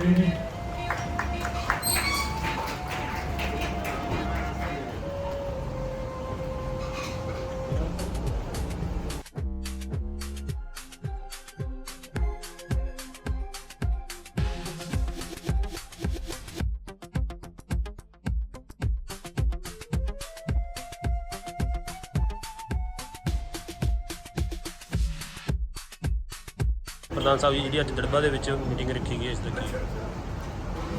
Amen. ਪ੍ਰਧਾਨ ਸਾਹਿਬ ਜੀ ਜਿਹੜੀ ਅੱਜ ਦੜਬਾ ਦੇ ਵਿੱਚ ਮੀਟਿੰਗ ਰੱਖੀ ਗਈ ਇਸ ਦਾ ਕੀ?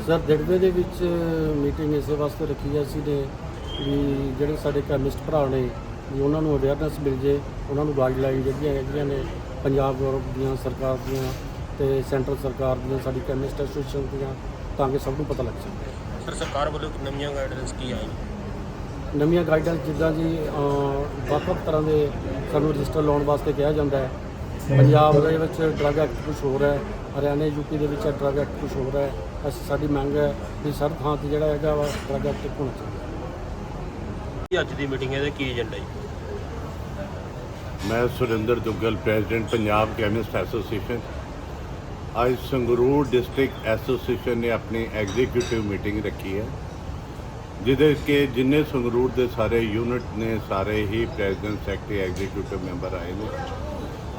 ਸਰ ਦਿੜਵੇ ਦੇ ਵਿੱਚ ਮੀਟਿੰਗ ਇਸੇ ਵਾਸਤੇ ਰੱਖੀ ਹੈ ਸੀ ਨੇ ਵੀ ਜਿਹੜੇ ਸਾਡੇ ਕੈਮਿਸਟ ਭਰਾ ਨੇ ਵੀ ਉਹਨਾਂ ਨੂੰ ਅਵੇਅਰਨੈਸ ਮਿਲ ਜੇ ਉਹਨਾਂ ਨੂੰ ਗਾਈਡਲਾਈਨ ਜਿਹੜੀਆਂ ਹੈਗੀਆਂ ਨੇ ਪੰਜਾਬ ਗਵਰਨਮੈਂਟ ਦੀਆਂ ਸਰਕਾਰ ਦੀਆਂ ਤੇ ਸੈਂਟਰਲ ਸਰਕਾਰ ਦੀਆਂ ਸਾਡੀ ਕੈਮਿਸਟ ਐਸੋਸੀਏਸ਼ਨ ਦੀਆਂ ਤਾਂ ਕਿ ਸਭ ਨੂੰ ਪਤਾ ਲੱਗ ਸਕੇ। ਸਰ ਸਰਕਾਰ ਵੱਲੋਂ ਨਵੀਆਂ ਗਾਈਡਲਾਈਨਸ ਕੀ ਆਈ ਨਵੀਆਂ ਗਾਈਡਲਾਈਨਸ ਜਿੱਦਾਂ ਜੀ ਵੱਖ-ਵੱਖ ਤਰ੍ਹਾਂ ਦੇ ਸਾਨੂੰ ਰਜਿਸਟਰ ਲਾਉਣ ਵਾਸਤੇ ਕਿਹਾ ਜਾਂਦਾ ਹੈ। ਪੰਜਾਬ ਦੇ ਵਿੱਚ ਡਰੱਗ ਐਕਟ ਕੁਝ ਹੋਰ ਹੈ ਹਰਿਆਣਾ ਯੂਪੀ ਦੇ ਵਿੱਚ ਡਰੱਗ ਐਕਟ ਕੁਝ ਹੋਰ ਹੈ। ਅਸੀਂ ਸਾਡੀ ਮੰਗ ਹੈ ਵੀ ਸਰ ਥਾਂ ਤੇ ਜਿਹੜਾ ਹੈਗਾ ਵਾ ਡਰੱਗ ਐਕਟ ਹੋਣਾ ਚਾਹੀਦਾ। ਕੀ ਅੱਜ ਦੀ ਮੀਟਿੰਗ ਹੈ ਇਹਦਾ ਕੀ ਏਜੰਡਾ ਜੀ? ਮੈਂ Surinder Duggal president Punjab chemist association ਅੱਜ ਸੰਗਰੂਰ ਡਿਸਟ੍ਰਿਕਟ ਐਸੋਸੀਏਸ਼ਨ ਨੇ ਆਪਣੀ ਐਗਜ਼ੀਕਿਊਟਿਵ ਮੀਟਿੰਗ ਰੱਖੀ ਹੈ ਜਿਹਦੇ ਕਿ ਜਿੰਨੇ ਸੰਗਰੂਰ ਦੇ ਸਾਰੇ ਯੂਨਿਟ ਨੇ ਸਾਰੇ ਹੀ ਪ੍ਰੈਜ਼ੀਡੈਂਟ ਸੈਕਟਰੀ ਐਗਜ਼ੀਕਿਊਟਿਵ ਮੈਂਬਰ ਆਏ ਨੇ।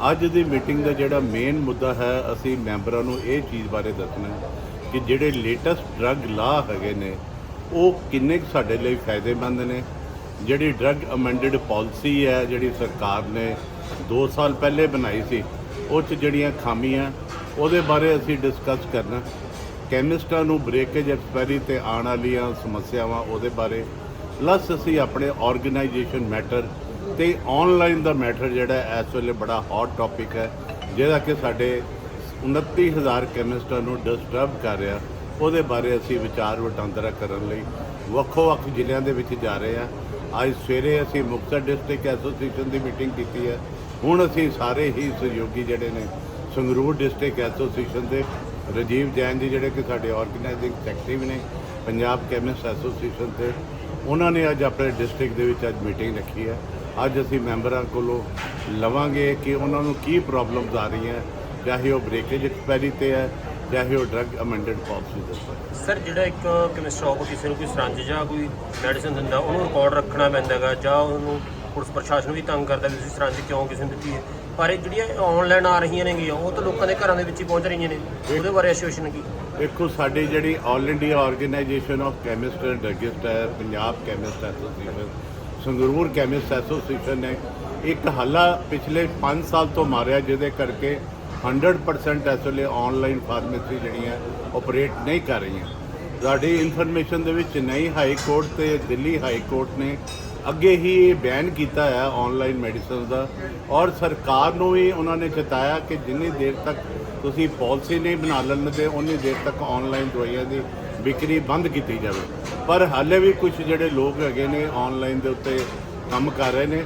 ਅੱਜ ਦੀ ਮੀਟਿੰਗ ਦਾ ਜਿਹੜਾ ਮੇਨ ਮੁੱਦਾ ਹੈ, ਅਸੀਂ ਮੈਂਬਰਾਂ ਨੂੰ ਇਹ ਚੀਜ਼ ਬਾਰੇ ਦੱਸਣਾ ਕਿ ਜਿਹੜੇ ਲੇਟੈਸਟ ਡਰੱਗ ਲਾ ਹੈਗੇ ਨੇ, ਉਹ ਕਿੰਨੇ ਕੁ ਸਾਡੇ ਲਈ ਫਾਇਦੇਮੰਦ ਨੇ? ਜਿਹੜੀ ਡਰੱਗ ਅਮੈਂਡਡ ਪਾਲਿਸੀ ਹੈ, ਜਿਹੜੀ ਸਰਕਾਰ ਨੇ 2 ਸਾਲ ਪਹਿਲੇ ਬਣਾਈ ਸੀ, ਉਹ 'ਚ ਜਿਹੜੀਆਂ ਖਾਮੀਆਂ, ਉਹਦੇ ਬਾਰੇ ਅਸੀਂ ਡਿਸਕਸ ਕਰਨਾ ਕੈਮਿਸਟਾਂ ਨੂੰ ਬ੍ਰੇਕੇਜ ਐਕਸਪਾਇਰੀ ਤੇ ਆਉਣ ਵਾਲੀਆਂ ਸਮੱਸਿਆਵਾਂ ਉਹਦੇ ਬਾਰੇ ਪਲੱਸ ਅਸੀਂ ਆਪਣੇ ਆਰਗੇਨਾਈਜੇਸ਼ਨ ਮੈਟਰ ਤੇ ਆਨਲਾਈਨ ਦਾ ਮੈਟਰ ਜਿਹੜਾ ਇਸ ਵੇਲੇ ਬੜਾ ਹੌਟ ਟੌਪਿਕ ਹੈ, ਜਿਹੜਾ ਕਿ ਸਾਡੇ 29000 ਕੈਮਿਸਟਾਂ ਨੂੰ ਡਿਸਟਰਬ ਕਰ ਰਿਹਾ। ਉਹਦੇ ਬਾਰੇ ਅਸੀਂ ਵਿਚਾਰ ਵਟਾਂਦਰਾ ਕਰਨ ਲਈ ਵੱਖੋ-ਵੱਖ ਜ਼ਿਲ੍ਹਿਆਂ ਦੇ ਵਿੱਚ ਜਾ ਰਹੇ ਹਾਂ। ਅੱਜ ਸਵੇਰੇ ਅਸੀਂ ਮੁਕਤਸਰ ਡਿਸਟ੍ਰਿਕਟ ਐਸੋਸੀਏਸ਼ਨ ਦੀ ਮੀਟਿੰਗ ਕੀਤੀ ਹੈ। ਹੁਣ ਅਸੀਂ ਸਾਰੇ ਹੀ ਸਹਿਯੋਗੀ ਜਿਹੜੇ ਨੇ, ਸੰਗਰੂਰ ਡਿਸਟ੍ਰਿਕਟ ਐਸੋਸੀਏਸ਼ਨ ਦੇ, ਰਜੀਵ ਜੈਨ ਜੀ ਜਿਹੜੇ ਕਿ ਸਾਡੇ ਆਰਗੇਨਾਈਜ਼ਿੰਗ ਸੈਕਟਰੀ ਵੀ ਨੇ, ਪੰਜਾਬ ਕੈਮਿਸਟ ਐਸੋਸੀਏਸ਼ਨ ਤੇ ਉਹਨਾਂ ਨੇ ਅੱਜ ਆਪਣੇ ਡਿਸਟ੍ਰਿਕਟ ਦੇ ਵਿੱਚ ਅੱਜ ਮੀਟਿੰਗ ਰੱਖੀ ਹੈ। ਅੱਜ ਅਸੀਂ ਮੈਂਬਰਾਂ ਕੋਲੋਂ ਲਵਾਂਗੇ ਕਿ ਉਹਨਾਂ ਨੂੰ ਕੀ ਪ੍ਰੋਬਲਮਸ ਆ ਰਹੀਆਂ ਚਾਹੇ ਉਹ ਬ੍ਰੇਕੇਜ ਐਕਸਪਾਇਰੀ ਤੇ ਹੈ ਚਾਹੇ ਉਹ ਡਰੱਗ ਅਮੈਂਡਡ ਪਾਲਿਸੀ ਦੇ ਉੱਪਰ ਸਰ ਜਿਹੜਾ ਇੱਕ ਕੈਮਿਸਟ ਸ਼ਾਪ ਕਿਸੇ ਨੂੰ ਕੋਈ ਸਰੰਜ ਜਾਂ ਕੋਈ ਮੈਡੀਸਿਨ ਦਿੰਦਾ ਉਹਨੂੰ ਰਿਕਾਰਡ ਰੱਖਣਾ ਪੈਂਦਾ ਹੈਗਾ ਜਾਂ ਉਹਨੂੰ ਪੁਲਿਸ ਪ੍ਰਸ਼ਾਸਨ ਵੀ ਤੰਗ ਕਰਦਾ ਵੀ ਤੁਸੀਂ ਸਰੰਜ ਕਿਉਂ ਕਿਸੇ ਨੂੰ ਦਿੱਤੀ ਹੈ। ਪਰ ਇਹ ਜਿਹੜੀਆਂ ਆਨਲਾਈਨ ਆ ਰਹੀਆਂ ਨੇਗੀਆਂ ਉਹ ਤਾਂ ਲੋਕਾਂ ਦੇ ਘਰਾਂ ਦੇ ਵਿੱਚ ਹੀ ਪਹੁੰਚ ਰਹੀਆਂ ਨੇ। ਉਹਦੇ ਬਾਰੇ ਐਸੋਸੀਏਸ਼ਨ ਕੀ? ਦੇਖੋ ਸਾਡੀ ਜਿਹੜੀ all India organisation of chemist and druggist ਹੈ Punjab chemist association Sangrur chemist association ਨੇ ਇੱਕ ਹੱਲਾ ਪਿਛਲੇ 5 ਸਾਲ ਤੋਂ ਮਾਰਿਆ, ਜਿਹਦੇ ਕਰਕੇ 100% ਇਸ ਵੇਲੇ ਆਨਲਾਈਨ ਫਾਰਮੇਸੀ ਜਿਹੜੀਆਂ ਆਪਰੇਟ ਨਹੀਂ ਕਰ ਰਹੀਆਂ। ਸਾਡੀ ਇਨਫੋਰਮੇਸ਼ਨ ਦੇ ਵਿੱਚ ਚੇਨਈ ਹਾਈ ਕੋਰਟ ਤੇ ਦਿੱਲੀ ਹਾਈ ਕੋਰਟ ਨੇ ਅੱਗੇ ਹੀ ਇਹ ਬੈਨ ਕੀਤਾ ਹੈ ਆਨਲਾਈਨ ਮੈਡੀਸਨ ਦਾ। ਔਰ ਸਰਕਾਰ ਨੂੰ ਵੀ ਉਹਨਾਂ ਨੇ ਚੇਤਾਇਆ ਕਿ ਜਿੰਨੀ ਦੇਰ ਤੱਕ ਤੁਸੀਂ ਪਾਲਿਸੀ ਨਹੀਂ ਬਣਾ ਲੈਂਦੇ ਉਨੀ ਦੇਰ ਤੱਕ ਆਨਲਾਈਨ ਦਵਾਈਆਂ ਦੀ ਵਿਕਰੀ ਬੰਦ ਕੀਤੀ ਜਾਵੇ। ਪਰ ਹਾਲੇ ਵੀ ਕੁਝ ਜਿਹੜੇ ਲੋਕ ਹੈਗੇ ਨੇ ਆਨਲਾਈਨ ਦੇ ਉੱਤੇ ਕੰਮ ਕਰ ਰਹੇ ਨੇ।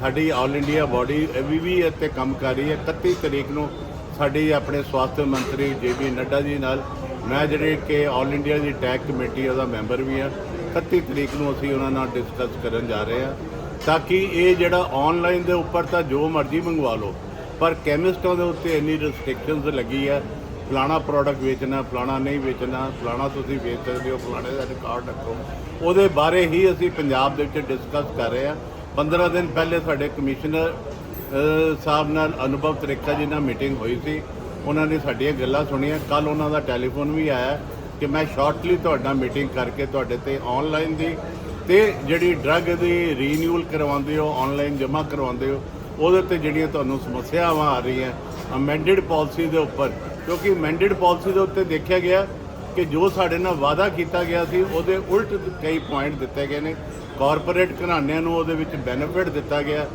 ਸਾਡੀ ਆਲ ਇੰਡੀਆ ਬਾਡੀ ਵੀ ਵੀ ਇੱਥੇ ਕੰਮ ਕਰ ਰਹੀ ਹੈ। 31 ਤਰੀਕ ਨੂੰ ਸਾਡੀ ਆਪਣੇ ਸਵਾਸਥ ਮੰਤਰੀ ਜੇ ਬੀ ਨੱਡਾ ਜੀ ਨਾਲ ਮੈਂ ਜਿਹੜੇ ਕਿ ਆਲ ਇੰਡੀਆ ਦੀ ਟੈਗ ਕਮੇਟੀ ਉਹਦਾ ਮੈਂਬਰ ਵੀ ਹਾਂ। 31 ਤਰੀਕ ਨੂੰ ਅਸੀਂ ਉਹਨਾਂ ਨਾਲ ਡਿਸਕਸ ਕਰਨ ਜਾ ਰਹੇ ਹਾਂ। ਤਾਂ ਕਿ ਇਹ ਜਿਹੜਾ ਆਨਲਾਈਨ ਦੇ ਉੱਪਰ ਤਾਂ ਜੋ ਮਰਜ਼ੀ ਮੰਗਵਾ ਲਓ, ਪਰ ਕੈਮਿਸਟਾਂ ਦੇ ਉੱਤੇ ਇੰਨੀ ਰਿਸਟ੍ਰਿਕਸ਼ਨਸ ਲੱਗੀ ਹੈ ਫਲਾਣਾ ਪ੍ਰੋਡਕਟ ਵੇਚਣਾ, ਫਲਾਣਾ ਨਹੀਂ ਵੇਚਣਾ, ਫਲਾਣਾ ਤੁਸੀਂ ਵੇਚ ਸਕਦੇ ਹੋ, ਫਲਾਣੇ ਦਾ ਰਿਕਾਰਡ ਰੱਖੋ। ਉਹਦੇ ਬਾਰੇ ਹੀ ਅਸੀਂ ਪੰਜਾਬ ਦੇ ਵਿੱਚ ਡਿਸਕਸ ਕਰ ਰਹੇ ਹਾਂ। 15 ਦਿਨ ਪਹਿਲੇ ਸਾਡੇ ਕਮਿਸ਼ਨਰ ਸਾਹਿਬ ਨਾਲ ਅਨੁਭਵ ਤ੍ਰਿਖਾ ਜੀ ਨਾਲ ਮੀਟਿੰਗ ਹੋਈ ਸੀ। ਉਹਨਾਂ ਨੇ ਸਾਡੀਆਂ ਗੱਲਾਂ ਸੁਣੀਆਂ। ਕੱਲ ਉਹਨਾਂ ਦਾ ਟੈਲੀਫੋਨ ਵੀ ਆਇਆ ਕਿ ਮੈਂ ਸ਼ਾਰਟਲੀ ਤੁਹਾਡਾ ਮੀਟਿੰਗ ਕਰਕੇ ਤੁਹਾਡੇ ਤੇ ਆਨਲਾਈਨ ਦੀ ਤੇ ਜਿਹੜੀ ਡਰੱਗ ਦੀ ਰੀਨਿਊਅਲ ਕਰਵਾਉਂਦੇ ਹੋ ਆਨਲਾਈਨ ਜਮ੍ਹਾਂ ਕਰਵਾਉਂਦੇ ਹੋ, ਉਹਦੇ ਤੇ ਜਿਹੜੀਆਂ ਤੁਹਾਨੂੰ ਸਮੱਸਿਆਵਾਂ ਆ ਰਹੀਆਂ ਅਮੈਂਡਡ ਪਾਲਿਸੀ ਦੇ ਉੱਪਰ ਕਿਉਂਕਿ ਅਮੈਂਡਡ ਪਾਲਿਸੀ ਦੇ ਉੱਤੇ ਦੇਖਿਆ ਗਿਆ ਕਿ ਜੋ ਸਾਡੇ ਨਾਲ ਵਾਅਦਾ ਕੀਤਾ ਗਿਆ ਸੀ, ਉਹਦੇ ਉਲਟ ਕਈ ਪੁਆਇੰਟ ਦਿੱਤੇ ਗਏ ਨੇ। ਕਾਰਪੋਰੇਟ ਘਰਾਣਿਆਂ ਨੂੰ ਉਹਦੇ ਵਿੱਚ ਬੈਨੀਫਿਟ ਦਿੱਤਾ ਗਿਆ।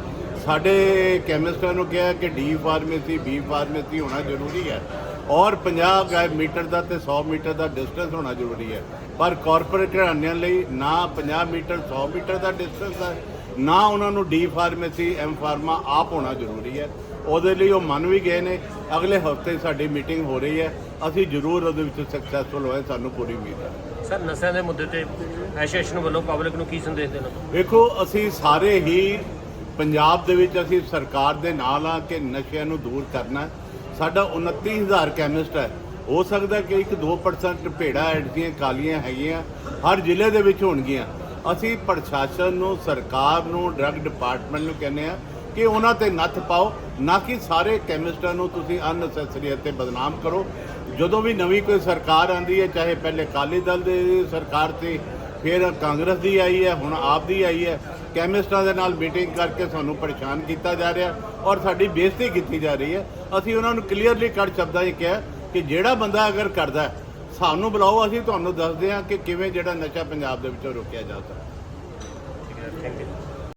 ਸਾਡੇ ਕੈਮਿਸਟਾਂ ਨੂੰ ਕਿਹਾ ਕਿ ਡੀ ਫਾਰਮੇਸੀ ਬੀ ਫਾਰਮੇਸੀ ਹੋਣਾ ਜ਼ਰੂਰੀ ਹੈ ਔਰ 50 ਗਾਇ ਮੀਟਰ ਦਾ ਤੇ 100 ਮੀਟਰ ਦਾ ਡਿਸਟੈਂਸ ਹੋਣਾ ਜ਼ਰੂਰੀ ਹੈ। ਪਰ ਕਾਰਪੋਰੇਟ ਘਰਾਣਿਆਂ ਲਈ ਨਾ 50 ਮੀਟਰ 100 ਮੀਟਰ ਦਾ ਡਿਸਟੈਂਸ ਹੈ, ਨਾ ਉਹਨਾਂ ਨੂੰ ਡੀ ਫਾਰਮੇਸੀ ਐਮ ਫਾਰਮਾ ਆਪ ਹੋਣਾ ਜ਼ਰੂਰੀ ਹੈ। ਉਹਦੇ ਲਈ ਉਹ ਮੰਨ ਵੀ ਗਏ ਨੇ। ਅਗਲੇ ਹਫ਼ਤੇ ਸਾਡੀ ਮੀਟਿੰਗ ਹੋ ਰਹੀ ਹੈ। ਅਸੀਂ ਜ਼ਰੂਰ ਉਹਦੇ ਵਿੱਚ ਸਕਸੈਸਫੁਲ ਹੋਏ ਸਾਨੂੰ ਪੂਰੀ ਉਮੀਦ ਹੈ। ਸਰ ਨਸ਼ਿਆਂ ਦੇ ਮੁੱਦੇ ਤੇ ਐਸੋਸੀਏਸ਼ਨ ਵੱਲੋਂ ਪਬਲਿਕ ਨੂੰ ਕੀ ਸੰਦੇਸ਼ ਦੇਣਾ? ਵੇਖੋ ਅਸੀਂ ਸਾਰੇ ਹੀ ਪੰਜਾਬ ਦੇ ਵਿੱਚ ਅਸੀਂ ਸਰਕਾਰ ਦੇ ਨਾਲ ਆ ਕਿ ਨਸ਼ਿਆਂ ਨੂੰ ਦੂਰ ਕਰਨਾ। ਸਾਡਾ 29000 ਕੈਮਿਸਟ ਹੈ। ਹੋ ਸਕਦਾ ਕਿ ਇੱਕ 2% ਭੇੜਾ ਐਡੀਆਂ ਕਾਲੀਆਂ ਹੈਗੀਆਂ ਹਰ ਜ਼ਿਲ੍ਹੇ ਦੇ ਵਿੱਚ ਹੋਣਗੀਆਂ। ਅਸੀਂ ਪ੍ਰਸ਼ਾਸਨ ਨੂੰ ਸਰਕਾਰ ਨੂੰ ਡਰੱਗ ਡਿਪਾਰਟਮੈਂਟ ਨੂੰ ਕਹਿੰਦੇ ਆ ਕਿ ਉਹਨਾਂ ਤੇ ਨੱਥ ਪਾਓ, ਨਾ ਕਿ ਸਾਰੇ ਕੈਮਿਸਟਾਂ ਨੂੰ ਤੁਸੀਂ ਅਨਨੈਸੈਸਰੀ ਅਤੇ ਬਦਨਾਮ ਕਰੋ। ਜਦੋਂ ਵੀ ਨਵੀਂ ਕੋਈ ਸਰਕਾਰ ਆਂਦੀ ਹੈ, ਚਾਹੇ ਪਹਿਲੇ ਅਕਾਲੀ ਦਲ ਦੀ ਸਰਕਾਰ ਸੀ, ਫਿਰ ਕਾਂਗਰਸ ਦੀ ਆਈ ਹੈ, ਹੁਣ ਆਪ ਦੀ ਆਈ ਹੈ ਕੈਮਿਸਟਾਂ ਦੇ ਨਾਲ ਮੀਟਿੰਗ ਕਰਕੇ ਸਾਨੂੰ ਪਰੇਸ਼ਾਨ ਕੀਤਾ ਜਾ ਰਿਹਾ ਔਰ ਸਾਡੀ ਬੇਇੱਜ਼ਤੀ ਕੀਤੀ ਜਾ ਰਹੀ ਹੈ। ਅਸੀਂ ਉਹਨਾਂ ਨੂੰ ਕਲੀਅਰਲੀ ਕੱਢ ਸ਼ਬਦਾਂ 'ਚ ਕਿਹਾ ਕਿ ਜਿਹੜਾ ਬੰਦਾ ਅਗਰ ਕਰਦਾ ਸਾਨੂੰ ਬੁਲਾਓ, ਅਸੀਂ ਤੁਹਾਨੂੰ ਦੱਸਦੇ ਹਾਂ ਕਿ ਕਿਵੇਂ ਜਿਹੜਾ ਨਸ਼ਾ ਪੰਜਾਬ ਦੇ ਵਿੱਚੋਂ ਰੋਕਿਆ ਜਾ ਸਕਦਾ।